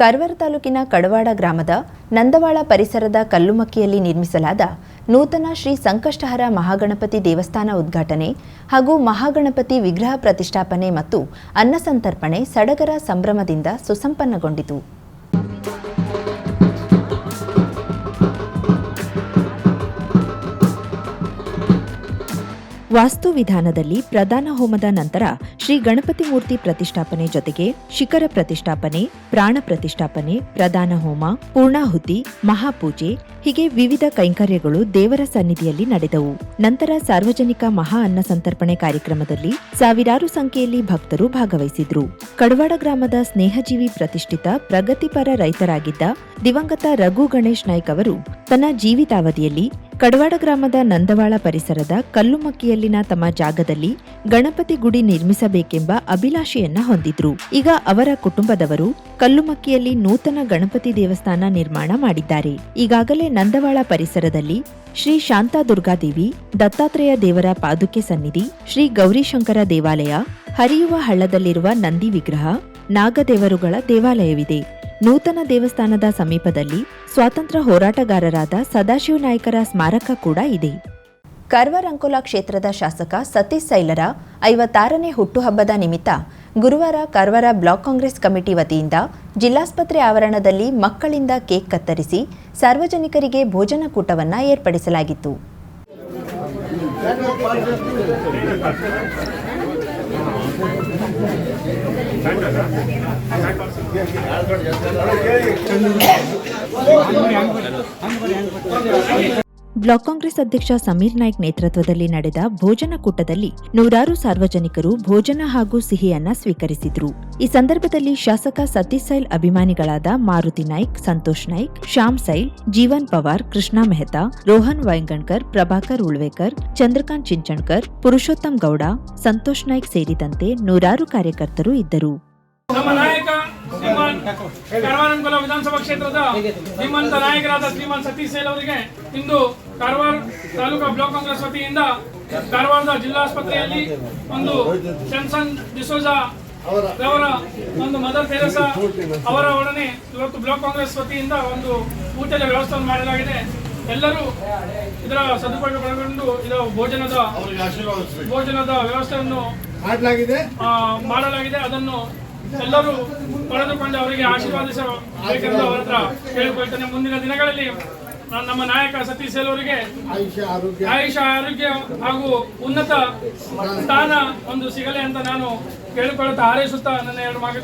ಕಾರವಾರ ತಾಲೂಕಿನ ಕಡವಾಡ ಗ್ರಾಮದ ನಂದವಾಳ ಪರಿಸರದ ಕಲ್ಲುಮಕ್ಕಿಯಲ್ಲಿ ನಿರ್ಮಿಸಲಾದ ನೂತನ ಶ್ರೀ ಸಂಕಷ್ಟಹರ ಮಹಾಗಣಪತಿ ದೇವಸ್ಥಾನ ಉದ್ಘಾಟನೆ ಹಾಗೂ ಮಹಾಗಣಪತಿ ವಿಗ್ರಹ ಪ್ರತಿಷ್ಠಾಪನೆ ಮತ್ತು ಅನ್ನಸಂತರ್ಪಣೆ ಸಡಗರ ಸಂಭ್ರಮದಿಂದ ಸುಸಂಪನ್ನಗೊಂಡಿತು. ವಾಸ್ತು ವಿಧಾನದಲ್ಲಿ ಪ್ರಧಾನ ಹೋಮದ ನಂತರ ಶ್ರೀ ಗಣಪತಿ ಮೂರ್ತಿ ಪ್ರತಿಷ್ಠಾಪನೆ ಜೊತೆಗೆ ಶಿಖರ ಪ್ರತಿಷ್ಠಾಪನೆ, ಪ್ರಾಣ ಪ್ರತಿಷ್ಠಾಪನೆ, ಪ್ರಧಾನ ಹೋಮ, ಪೂರ್ಣಾಹುತಿ, ಮಹಾಪೂಜೆ, ಹೀಗೆ ವಿವಿಧ ಕೈಂಕರ್ಯಗಳು ದೇವರ ಸನ್ನಿಧಿಯಲ್ಲಿ ನಡೆದವು. ನಂತರ ಸಾರ್ವಜನಿಕ ಮಹಾ ಅನ್ನ ಸಂತರ್ಪಣೆ ಕಾರ್ಯಕ್ರಮದಲ್ಲಿ ಸಾವಿರಾರು ಸಂಖ್ಯೆಯಲ್ಲಿ ಭಕ್ತರು ಭಾಗವಹಿಸಿದ್ರು. ಕಡವಾಡ ಗ್ರಾಮದ ಸ್ನೇಹಜೀವಿ ಪ್ರತಿಷ್ಠಿತ ಪ್ರಗತಿಪರ ರೈತರಾಗಿದ್ದ ದಿವಂಗತ ರಘು ಗಣೇಶ್ ನಾಯ್ಕ್ ಅವರು ತನ್ನ ಜೀವಿತಾವಧಿಯಲ್ಲಿ ಕಡವಾಡ ಗ್ರಾಮದ ನಂದವಾಳ ಪರಿಸರದ ಕಲ್ಲುಮಕ್ಕಿಯಲ್ಲಿನ ತಮ್ಮ ಜಾಗದಲ್ಲಿ ಗಣಪತಿ ಗುಡಿ ನಿರ್ಮಿಸಬೇಕೆಂಬ ಅಭಿಲಾಷೆಯನ್ನ ಹೊಂದಿದ್ರು. ಈಗ ಅವರ ಕುಟುಂಬದವರು ಕಲ್ಲುಮಕ್ಕಿಯಲ್ಲಿ ನೂತನ ಗಣಪತಿ ದೇವಸ್ಥಾನ ನಿರ್ಮಾಣ ಮಾಡಿದ್ದಾರೆ. ಈಗಾಗಲೇ ನಂದವಾಳ ಪರಿಸರದಲ್ಲಿ ಶ್ರೀ ಶಾಂತಾ ದುರ್ಗಾದೇವಿ ದತ್ತಾತ್ರೇಯ ದೇವರ ಪಾದುಕೆ ಸನ್ನಿಧಿ, ಶ್ರೀ ಗೌರಿಶಂಕರ ದೇವಾಲಯ, ಹರಿಯುವ ಹಳ್ಳದಲ್ಲಿರುವ ನಂದಿ ವಿಗ್ರಹ, ನಾಗದೇವರುಗಳ ದೇವಾಲಯವಿದೆ. ನೂತನ ದೇವಸ್ಥಾನದ ಸಮೀಪದಲ್ಲಿ ಸ್ವಾತಂತ್ರ್ಯ ಹೋರಾಟಗಾರರಾದ ಸದಾಶಿವ ನಾಯಕರ ಸ್ಮಾರಕ ಕೂಡ ಇದೆ. ಕಾರ್ವಾರ್ ಕ್ಷೇತ್ರದ ಶಾಸಕ ಸತೀಶ್ ಸೈಲರ ಐವತ್ತಾರನೇ ಹುಟ್ಟುಹಬ್ಬದ ನಿಮಿತ್ತ ಗುರುವಾರ ಕರ್ವರ ಬ್ಲಾಕ್ ಕಾಂಗ್ರೆಸ್ ಕಮಿಟಿ ವತಿಯಿಂದ ಜಿಲ್ಲಾಸ್ಪತ್ರೆ ಆವರಣದಲ್ಲಿ ಮಕ್ಕಳಿಂದ ಕೇಕ್ ಕತ್ತರಿಸಿ ಸಾರ್ವಜನಿಕರಿಗೆ ಭೋಜನ ಕೂಟವನ್ನು ಏರ್ಪಡಿಸಲಾಗಿತ್ತು. ಸಣ್ಣದಾಗಿ ಆ ಲಾರ್ಜ್ ಬ್ಲಾಕ್ ಕಾಂಗ್ರೆಸ್ ಅಧ್ಯಕ್ಷ ಸಮೀರ್ ನಾಯ್ಕ್ ನೇತೃತ್ವದಲ್ಲಿ ನಡೆದ ಭೋಜನ ಕೂಟದಲ್ಲಿ ನೂರಾರು ಸಾರ್ವಜನಿಕರು ಭೋಜನ ಹಾಗೂ ಸಿಹಿಯನ್ನ ಸ್ವೀಕರಿಸಿದ್ರು. ಈ ಸಂದರ್ಭದಲ್ಲಿ ಶಾಸಕ ಸತೀಶ್ ಸೈಲ್ ಅಭಿಮಾನಿಗಳಾದ ಮಾರುತಿ ನಾಯ್ಕ್, ಸಂತೋಷ್ ನಾಯ್ಕ್, ಶ್ಯಾಮ್ ಸೈಲ್, ಜೀವನ್ ಪವಾರ್, ಕೃಷ್ಣ ಮೆಹ್ತಾ, ರೋಹನ್ ವೈಂಗಣ್ಕರ್, ಪ್ರಭಾಕರ್ ಉಳ್ವೇಕರ್, ಚಂದ್ರಕಾಂತ್ ಚಿಂಚಣ್ಕರ್, ಪುರುಷೋತ್ತಮ್ ಗೌಡ, ಸಂತೋಷ್ ನಾಯ್ಕ್ ಸೇರಿದಂತೆ ನೂರಾರು ಕಾರ್ಯಕರ್ತರು ಇದ್ದರು. ನಾಯಕ ವಿಧಾನಸಭಾ ಕ್ಷೇತ್ರದ ಶ್ರೀಮಂತ ನಾಯಕರಾದ ಶ್ರೀಮಾನ್ ಸತೀಶ್ ಸೇಲ್ ಅವರಿಗೆ ಇಂದು ಕಾರವಾರ ತಾಲೂಕಾ ಬ್ಲಾಕ್ ಕಾಂಗ್ರೆಸ್ ವತಿಯಿಂದ ಕಾರವಾರದ ಜಿಲ್ಲಾಸ್ಪತ್ರೆಯಲ್ಲಿ ಒಂದು ಚಾನ್ಸನ್ ಡಿಸೋಜಾ ಅವರ ಒಂದು ಮದರ್ ತೆರೇಸಾ ಅವರ ಒಡನೆ ಇವತ್ತು ಬ್ಲಾಕ್ ಕಾಂಗ್ರೆಸ್ ವತಿಯಿಂದ ಒಂದು ಊಟದ ವ್ಯವಸ್ಥೆಯನ್ನು ಮಾಡಲಾಗಿದೆ. ಎಲ್ಲರೂ ಇದರ ಸದುಪಯೋಗ ಪಡೆದುಕೊಂಡು ಇದರ ಭೋಜನದ ಭೋಜನದ ವ್ಯವಸ್ಥೆಯನ್ನು ಮಾಡಲಾಗಿದೆ. ಮಾಡಲಾಗಿದೆ. ಅದನ್ನು ಎಲ್ಲರೂ ಪಡೆದುಕೊಂಡು ಅವರಿಗೆ ಆಶೀರ್ವಾದಿಸಬೇಕೆಂದು ಅವರ ಹತ್ರ ಕೇಳಿಕೊಳ್ತೇನೆ. ಮುಂದಿನ ದಿನಗಳಲ್ಲಿ ನಮ್ಮ ನಾಯಕ ಸತೀಶ್ ಸೇಲ್ ಅವರಿಗೆ ಆಯುಷ ಆರೋಗ್ಯ. ಹಾಗೂ ಉನ್ನತ ಸ್ಥಾನ ಒಂದು ಸಿಗಲಿ ಅಂತ ನಾನು ಕೇಳಿಕೊಳ್ಳುತ್ತಾ ಹಾರೈಸುತ್ತಾ ನನ್ನ ಎರಡು ಮಗ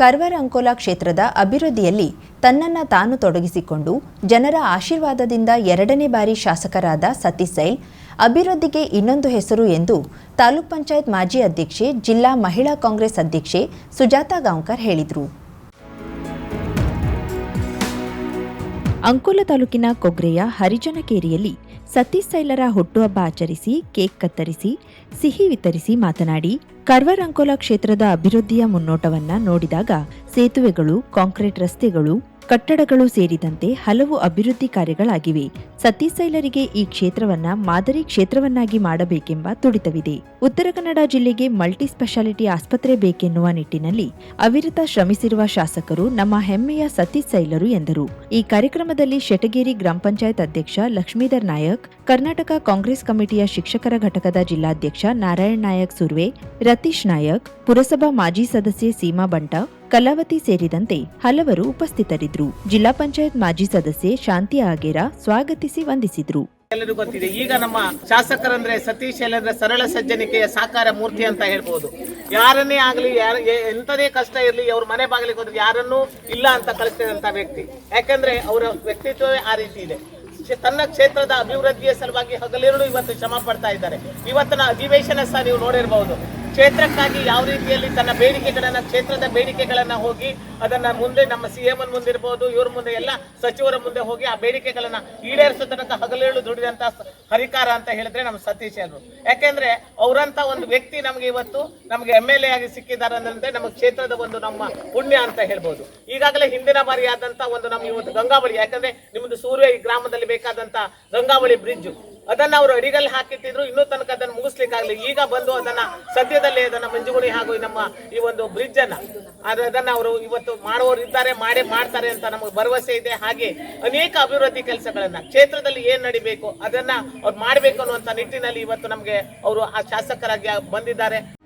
ಕಾರವಾರ ಅಂಕೋಲಾ ಕ್ಷೇತ್ರದ ಅಭಿವೃದ್ಧಿಯಲ್ಲಿ ತನ್ನನ್ನ ತಾನು ತೊಡಗಿಸಿಕೊಂಡು ಜನರ ಆಶೀರ್ವಾದದಿಂದ ಎರಡನೇ ಬಾರಿ ಶಾಸಕರಾದ ಸತೀಶ್ ಸೈಲ್ ಅಭಿವೃದ್ಧಿಗೆ ಇನ್ನೊಂದು ಹೆಸರು ಎಂದು ತಾಲೂಕ್ ಪಂಚಾಯತ್ ಮಾಜಿ ಅಧ್ಯಕ್ಷೆ ಜಿಲ್ಲಾ ಮಹಿಳಾ ಕಾಂಗ್ರೆಸ್ ಅಧ್ಯಕ್ಷೆ ಸುಜಾತಾ ಗಾಂವ್ಕರ್ ಹೇಳಿದರು. ಅಂಕೋಲ ತಾಲೂಕಿನ ಕೊಗ್ರೆಯ ಹರಿಜನಕೇರಿಯಲ್ಲಿ ಸತೀಶ್ ಸೈಲರ ಹುಟ್ಟುಹಬ್ಬ ಆಚರಿಸಿ ಕೇಕ್ ಕತ್ತರಿಸಿ, ಸಿಹಿ ವಿತರಿಸಿ ಮಾತನಾಡಿ, ಕರ್ವರ್ ಅಂಕೋಲ ಕ್ಷೇತ್ರದ ಅಭಿವೃದ್ಧಿಯ ಮುನ್ನೋಟವನ್ನ ನೋಡಿದಾಗ ಸೇತುವೆಗಳು, ಕಾಂಕ್ರೀಟ್ ರಸ್ತೆಗಳು ಕಟ್ಟಡಗಳು ಸೇರಿದಂತೆ ಹಲವು ಅಭಿವೃದ್ಧಿ ಕಾರ್ಯಗಳಾಗಿವೆ. ಸತೀಸೈಲರಿಗೆ ಈ ಕ್ಷೇತ್ರವನ್ನ ಮಾದರಿ ಕ್ಷೇತ್ರವನ್ನಾಗಿ ಮಾಡಬೇಕೆಂಬ ತುಡಿತವಿದೆ. ಉತ್ತರ ಕನ್ನಡ ಜಿಲ್ಲೆಗೆ ಮಲ್ಟಿ ಸ್ಪೆಷಾಲಿಟಿ ಆಸ್ಪತ್ರೆ ಬೇಕೆನ್ನುವ ನಿಟ್ಟಿನಲ್ಲಿ ಅವಿರತ ಶ್ರಮಿಸಿರುವ ಶಾಸಕರು ನಮ್ಮ ಹೆಮ್ಮೆಯ ಸತೀಶ್ ಸೈಲರು ಎಂದರು. ಈ ಕಾರ್ಯಕ್ರಮದಲ್ಲಿ ಶೆಟಗೇರಿ ಗ್ರಾಮ ಪಂಚಾಯತ್ ಅಧ್ಯಕ್ಷ ಲಕ್ಷ್ಮೀಧರ್ ನಾಯಕ್, ಕರ್ನಾಟಕ ಕಾಂಗ್ರೆಸ್ ಕಮಿಟಿಯ ಶಿಕ್ಷಕರ ಘಟಕದ ಜಿಲ್ಲಾಧ್ಯಕ್ಷ ನಾರಾಯಣ್ ನಾಯಕ್ ಸುರ್ವೆ, ರತೀಶ್ ನಾಯಕ್, ಪುರಸಭಾ ಮಾಜಿ ಸದಸ್ಯೆ ಸೀಮಾ ಬಂಟ ಕಲಾವತಿ ಸೇರಿದಂತೆ ಹಲವರು ಉಪಸ್ಥಿತರಿದ್ದರು. ಜಿಲ್ಲಾ ಪಂಚಾಯತ್ ಮಾಜಿ ಸದಸ್ಯೆ ಶಾಂತಿ ಆಗೇರ ಸ್ವಾಗತಿಸಿ ವಂದಿಸಿದ್ರು. ಎಲ್ಲರಿಗೂ ಗೊತ್ತಿದೆ, ಈಗ ನಮ್ಮ ಶಾಸಕರಂದ್ರೆ ಸತೀಶ್ ಎಲ್ಲಂದ್ರೆ ಸರಳ ಸಜ್ಜನಿಕೆಯ ಸಾಕಾರ ಮೂರ್ತಿ ಅಂತ ಹೇಳ್ಬೋದು. ಯಾರನ್ನೇ ಆಗಲಿ, ಯಾರ ಎಂಥದೇ ಕಷ್ಟ ಇರಲಿ, ಅವ್ರ ಮನೆ ಬಾಗಿಲಿಗೆ ಹೋದ್ರೆ ಯಾರನ್ನೂ ಇಲ್ಲ ಅಂತ ಕಳಿಸ್ತಿದಂತ ವ್ಯಕ್ತಿ. ಯಾಕಂದ್ರೆ ಅವರ ವ್ಯಕ್ತಿತ್ವವೇ ಆ ರೀತಿ ಇದೆ. ತನ್ನ ಕ್ಷೇತ್ರದ ಅಭಿವೃದ್ಧಿಯ ಸಲುವಾಗಿ ಹಗಲಿರುಳು ಇವತ್ತು ಶ್ರಮ ಪಡ್ತಾ ಇದ್ದಾರೆ. ಇವತ್ತಿನ ಅಧಿವೇಶನ ಸಹ ನೀವು ನೋಡಿರಬಹುದು ಕ್ಷೇತ್ರಕ್ಕಾಗಿ ಯಾವ ರೀತಿಯಲ್ಲಿ ತನ್ನ ಬೇಡಿಕೆಗಳನ್ನ, ಕ್ಷೇತ್ರದ ಬೇಡಿಕೆಗಳನ್ನ ಹೋಗಿ ಅದನ್ನ ಮುಂದೆ ನಮ್ಮ ಸಿ ಎಂ ಮುಂದೆ ಇರ್ಬೋದು, ಇವ್ರ ಮುಂದೆ ಎಲ್ಲ ಸಚಿವರ ಮುಂದೆ ಹೋಗಿ ಆ ಬೇಡಿಕೆಗಳನ್ನ ಈಡೇರಿಸೋ ತನಕ ಹಗಲಿರುಳು ದುಡಿದಂತ ಹರಿಕಾರ ಅಂತ ಹೇಳಿದ್ರೆ ನಮ್ಮ ಸತೀಶ್ ಅವರು ಯಾಕೆಂದ್ರೆ ಅವರಂತ ಒಂದು ವ್ಯಕ್ತಿ ನಮಗೆ ಇವತ್ತು ನಮಗೆ ಎಂ ಎಲ್ ಎ ಆಗಿ ಸಿಕ್ಕಿದ್ದಾರೆ ಅಂದ್ರೆ ನಮ್ಮ ಕ್ಷೇತ್ರದ ಒಂದು ನಮ್ಮ ಪುಣ್ಯ ಅಂತ ಹೇಳ್ಬೋದು. ಈಗಾಗಲೇ ಹಿಂದಿನ ಬಾರಿ ಆದಂತ ಒಂದು ನಮ್ಮ ಇವತ್ತು ಗಂಗಾವಳಿ, ಯಾಕಂದ್ರೆ ನಿಮ್ಮದು ಸೂರ್ಯ ಈ ಗ್ರಾಮದಲ್ಲಿ ಬೇಕಾದಂತ ಗಂಗಾವಳಿ ಬ್ರಿಡ್ಜ್. ಅದನ್ನ ಅವರು ಅಡಿಗಲ್ಲಿ ಹಾಕಿಟ್ಟಿದ್ರು, ಇನ್ನೂ ತನಕ ಅದನ್ನು ಮುಗಿಸ್ಲಿಕ್ಕಾಗಲಿ ಈಗ ಬಂದು ಅದನ್ನ ಸದ್ಯದಲ್ಲೇ ಅದನ್ನ ಮಂಜುಗುಣಿ ಹಾಗೂ ನಮ್ಮ ಈ ಒಂದು ಬ್ರಿಡ್ಜ್ ಅನ್ನ ಅದ- ಅದನ್ನ ಅವರು ಇವತ್ತು ಮಾಡುವವರು ಇದ್ದಾರೆ, ಮಾಡೇ ಮಾಡ್ತಾರೆ ಅಂತ ನಮಗೆ ಭರವಸೆ ಇದೆ. ಹಾಗೆ ಅನೇಕ ಅಭಿವೃದ್ಧಿ ಕೆಲಸಗಳನ್ನ ಕ್ಷೇತ್ರದಲ್ಲಿ ಏನ್ ನಡಿಬೇಕು ಅದನ್ನ ಅವ್ರು ಮಾಡ್ಬೇಕು ಅನ್ನುವಂತ ನಿಟ್ಟಿನಲ್ಲಿ ಇವತ್ತು ನಮಗೆ ಅವರು ಆ ಶಾಸಕರಾಗಿ ಬಂದಿದ್ದಾರೆ.